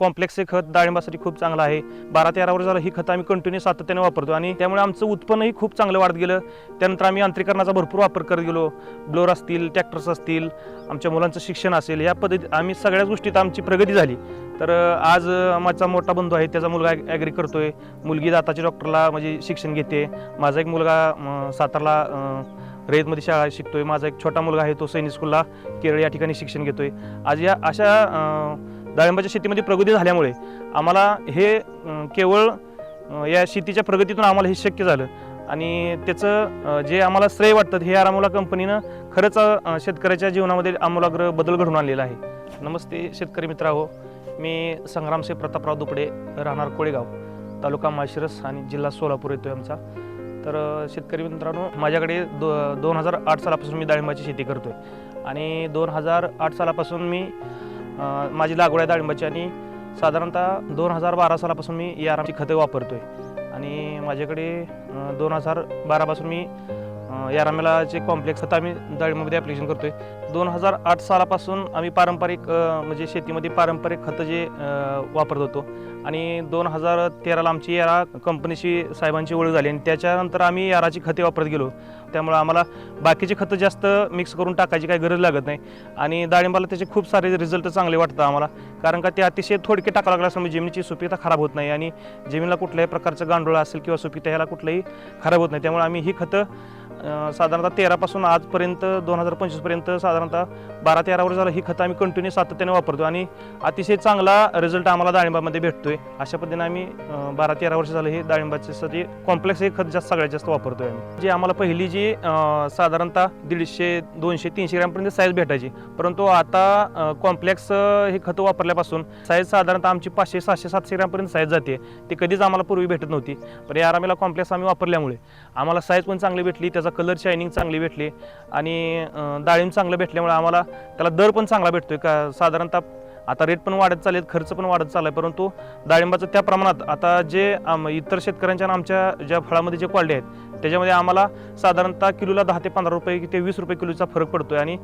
Complex हे खत डाळिंबासाठी खूप चांगलं आहे. बारा तेरा वर्ष झालं ही खतं आम्ही कंटिन्यू सातत्याने वापरतो आणि त्यामुळे आमचं उत्पन्नही खूप चांगलं वाढत गेलं. त्यानंतर आम्ही यांत्रिकरणाचा भरपूर वापर करत गेलो. ब्लोअर असतील ट्रॅक्टर्स असतील आमच्या मुलांचं शिक्षण असेल या पद्धतीत आम्ही सगळ्याच गोष्टीत आमची प्रगती झाली. तर आज माझा मोठा बंधू आहे त्याचा मुलगा ॲग्री करतो आहे मुलगी दाताच्या डॉक्टरला म्हणजे शिक्षण घेते. माझा एक मुलगा सातारला रेतमध्ये शाळा शाळा शिकतोय. माझा एक छोटा मुलगा आहे तो सैनिक स्कूलला केरळ या ठिकाणी शिक्षण घेतोय. आज या अशा डाळिंबाच्या शेतीमध्ये प्रगती झाल्यामुळे आम्हाला हे केवळ या शेतीच्या प्रगतीतून आम्हाला हे शक्य झालं. आणि त्याचं जे आम्हाला श्रेय वाटतं हे आरामोला कंपनीनं खरंच शेतकऱ्याच्या जीवनामध्ये आमूलाग्र बदल घडून आणलेला आहे. नमस्ते शेतकरी मित्राहो मी संग्रामसे प्रतापराव दुपडे राहणार कोळेगाव तालुका माशिरस आणि जिल्हा सोलापूर येतो आमचा. तर शेतकरी मित्रांनो माझ्याकडे दो दोन हजार आठ सालापासून मी डाळिंबाची शेती करतो आहे आणि दोन हजार आठ सालापासून मी माझी लागवड आहे डाळिंबाची आणि साधारणतः दोन हजार बारा सालापासून मी या आरामची खते आहे आणि माझ्याकडे दोन हजार बारापासून मी यारामेलाचे कॉम्प्लेक्स आता आम्ही डाळिंबामध्ये ॲप्लिकेशन करतोय. दोन हजार आठ सालापासून आम्ही पारंपरिक म्हणजे शेतीमध्ये पारंपरिक खतं जे वापरत होतो. आणि दोन हजार तेराला आमची यारा कंपनीशी साहेबांची ओळख झाली आणि त्याच्यानंतर आम्ही याराची खते वापरत गेलो. त्यामुळं आम्हाला बाकीचे खतं जास्त मिक्स करून टाकायची काही गरज लागत नाही. आणि डाळिंबाला त्याचे खूप सारे रिझल्ट चांगले वाटतात आम्हाला. कारण का ते अतिशय थोडके टाकावं लागलं असल्यामुळे जमिनीची सुपीकता खराब होत नाही आणि जमिनीला कुठल्याही प्रकारचं गांडोळा असेल किंवा सुपीकता ह्याला कुठलंही खराब होत नाही. त्यामुळे आम्ही ही खतं साधारणतः तेरापासून आजपर्यंत दोन हजार पंचवीसपर्यंत साधारणतः बारा तेरा वर्ष झालं ही खतं आम्ही कंटिन्यू सातत्याने वापरतो आणि अतिशय चांगला रिझल्ट आम्हाला डाळिंबामध्ये भेटतोय. अशा पद्धतीने आम्ही बारा तेरा वर्ष झालं हे डाळिंबाच्यासाठी कॉम्प्लेक्स हे खत जास्त सगळ्यात जास्त वापरतोय आम्ही. जी आम्हाला पहिली जी साधारणतः दीडशे दोनशे तीनशे ग्रॅमपर्यंत साईज भेटायची. परंतु आता कॉम्प्लेक्स हे खतं वापरल्यापासून साईज साधारणतः आमची पाचशे सहाशे सातशे ग्रॅमपर्यंत साईज जाते. ती कधीच आम्हाला पूर्वी भेटत नव्हती. पण या आरामीला कॉम्प्लेक्स आम्ही वापरल्यामुळे आम्हाला साईज पण चांगली भेटली त्याचा कलर शायनिंग चांगली भेटली. आणि डाळिंब चांगलं भेटल्यामुळे आम्हाला त्याला दर पण चांगला भेटतो आहे का साधारणतः आता रेट पण वाढत चालेल खर्च पण वाढत चालला आहे परंतु डाळिंबाचं त्या प्रमाणात आता जे आम- इतर शेतकऱ्यांच्या आणि आमच्या ज्या फळामध्ये जे क्वालिटी आहेत त्याच्यामध्ये आम्हाला साधारणतः किलोला दहा ते पंधरा रुपये ते वीस रुपये किलोचा फरक पडतो आहे आणि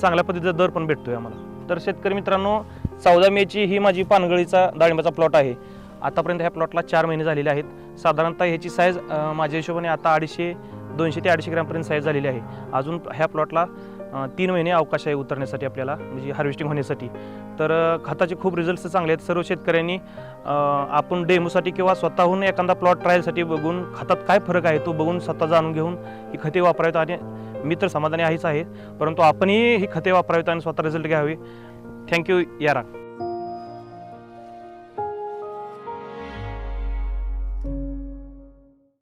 चांगल्या पद्धतीचा दर पण भेटतो आहे आम्हाला. तर शेतकरी मित्रांनो चौदा मेची ही माझी पानगळीचा डाळिंबाचा प्लॉट आहे. आतापर्यंत ह्या प्लॉटला चार महिने झालेले आहेत. साधारणतः ह्याची साईज माझ्या हिशोबाने आता अडीचशे दोनशे ते अडीचशे ग्रॅमपर्यंत साईज झालेली आहे. अजून ह्या प्लॉटला तीन महिने अवकाश आहे उतरण्यासाठी आपल्याला म्हणजे हार्वेस्टिंग होण्यासाठी. तर खताचे खूप रिझल्ट्स चांगले आहेत. सर्व शेतकऱ्यांनी आपण डेमोसाठी किंवा स्वतःहून एखादा प्लॉट ट्रायलसाठी बघून खतात काय फरक आहे तो बघून स्वतः जाणून घेऊन ही खते वापरावीत आणि मी तर समाधानी आहेच आहे. परंतु आपणही ही खते वापरावीत आणि स्वतः रिझल्ट घ्यावे. थँक्यू यारा